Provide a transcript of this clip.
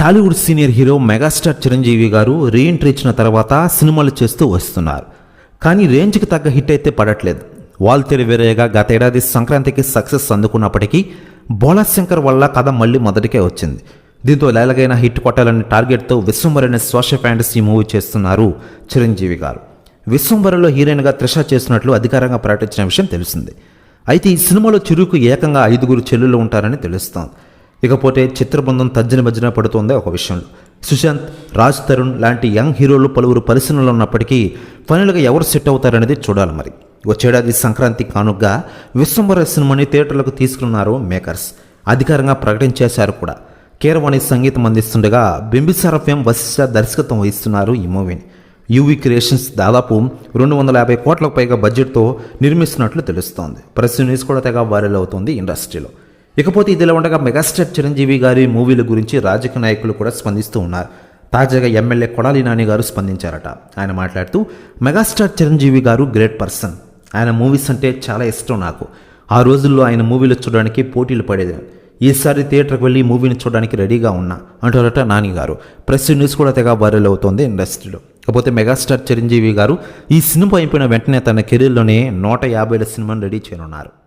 Tollywood senior hero megastar Chiranjeevi గారు reentry ఇచ్చిన తర్వాత సినిమాలు చేస్తూ వస్తున్నారు. కానీ రేంజ్కి తగ్గ హిట్ అయితే పడట్లేదు. వాల్తేరి వేరేగా గత ఏడాది సంక్రాంతికి సక్సెస్ అందుకున్నప్పటికీ బోలా శంకర్ వల్ల కథ మళ్ళీ మొదటికే వచ్చింది. దీంతో లేలగైన హిట్ కొట్టాలనే టార్గెట్తో విశ్వంబరనే అనే సోషల్ ఫ్యాంటసీ మూవీ చేస్తున్నారు చిరంజీవి గారు. విశ్వంబరలో హీరోయిన్గా త్రిష చేస్తున్నట్లు అధికారంగా ప్రకటించిన విషయం తెలిసింది. అయితే ఈ సినిమాలో చిరుకు ఏకంగా ఐదుగురు చెల్లెలు ఉంటారని తెలుస్తోంది. ఇకపోతే చిత్రబృందం తర్జన భజన పడుతోంది ఒక విషయంలో. సుశాంత్ రాజ్ తరుణ్ లాంటి యంగ్ హీరోలు పలువురు పరిశ్రమలో ఉన్నప్పటికీ ఫైనల్గా ఎవరు సెట్ అవుతారనేది చూడాలి మరి. వచ్చేడాది సంక్రాంతి కానుగ్గా విశ్వంబర సినిమాని థియేటర్లకు తీసుకున్నారు మేకర్స్. అధికారంగా ప్రకటించేశారు కూడా. కీరవాణి సంగీతం అందిస్తుండగా బింబిసార ఫేమ్ వశిష్ఠ దర్శకత్వం వహిస్తున్నారు ఈ మూవీని. యూవీ క్రియేషన్స్ దాదాపు రెండు వందల యాభై కోట్లకు పైగా బడ్జెట్తో నిర్మిస్తున్నట్లు తెలుస్తోంది. ప్రెస్ న్యూస్ కూడా తెగ వైరల్ అవుతుంది ఇండస్ట్రీలో. ఇకపోతే ఇదిలా ఉండగా మెగాస్టార్ చిరంజీవి గారి మూవీల గురించి రాజకీయ నాయకులు కూడా స్పందిస్తూ ఉన్నారు. తాజాగా ఎమ్మెల్యే కొడాలి నాని గారు స్పందించారట. ఆయన మాట్లాడుతూ మెగాస్టార్ చిరంజీవి గారు గ్రేట్ పర్సన్. ఆయన మూవీస్ అంటే చాలా ఇష్టం నాకు. ఆ రోజుల్లో ఆయన మూవీలు చూడడానికి పోటీలు పడేది. ఈసారి థియేటర్కి వెళ్ళి మూవీని చూడడానికి రెడీగా ఉన్నా అంటారట నాని గారు. ప్రెస్ న్యూస్ కూడా తెగ వైరల్ అవుతోంది ఇండస్ట్రీలో. కాకపోతే మెగాస్టార్ చిరంజీవి గారు ఈ సినిమా అయిపోయిన వెంటనే తన కెరీర్లోనే నూట యాభైల సినిమాను రెడీ చేయనున్నారు.